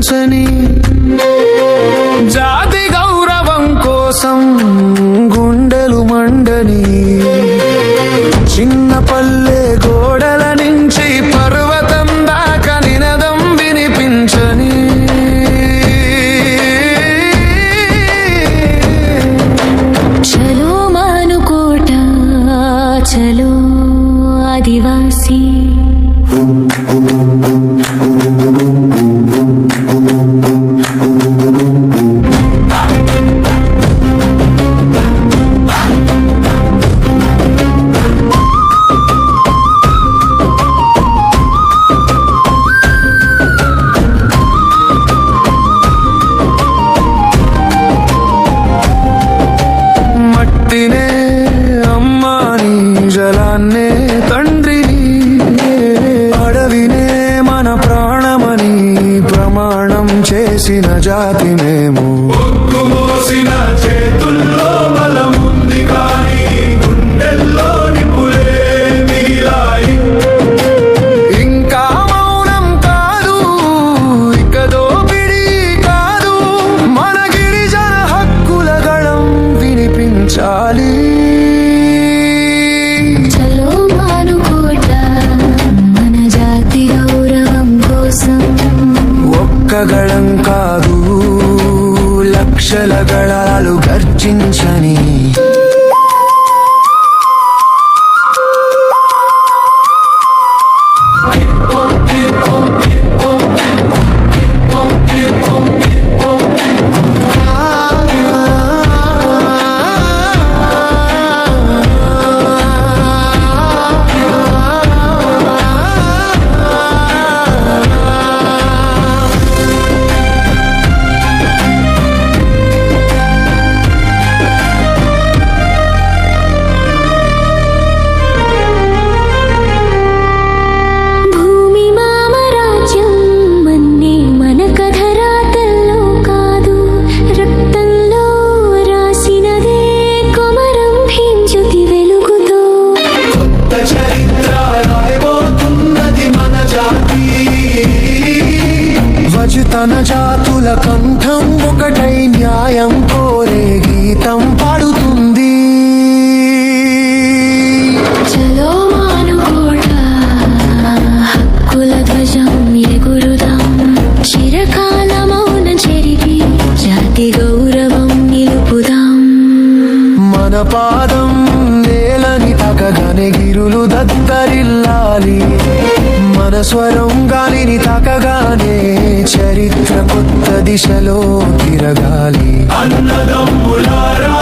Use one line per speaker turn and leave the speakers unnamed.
గుర్తించని జాతి గౌరవం కోసం గుండెలు
మండని చిన్న పల్లె గోడల నుంచి పర్వతం దాకా నినదం వినిపించని చలో మానుకోట చలో
ఆదివాసీ. నిర్మాణం చేసిన జాతి మేము చేతుల్లో బలముంది కానీ కాదు. లక్షల గళాలు గర్జించని జాతుల కంఠం ఒకటై న్యాయం కోరే గీతం పాడుతుంది.
చలో మానుకోట హక్కుల ధ్వజం ఎగురుదాం. చిరకాల మౌన చెరిపి జాతి గౌరవం నిలుపుదాం.
మన పాదం నేలని తాకగానే గిరులు దద్దరిల్లాలి. మన స్వరం గాలిని తాకగానే చరిత్ర కొత్త దిశలో తిరగాలి. అన్నదమ్ములారా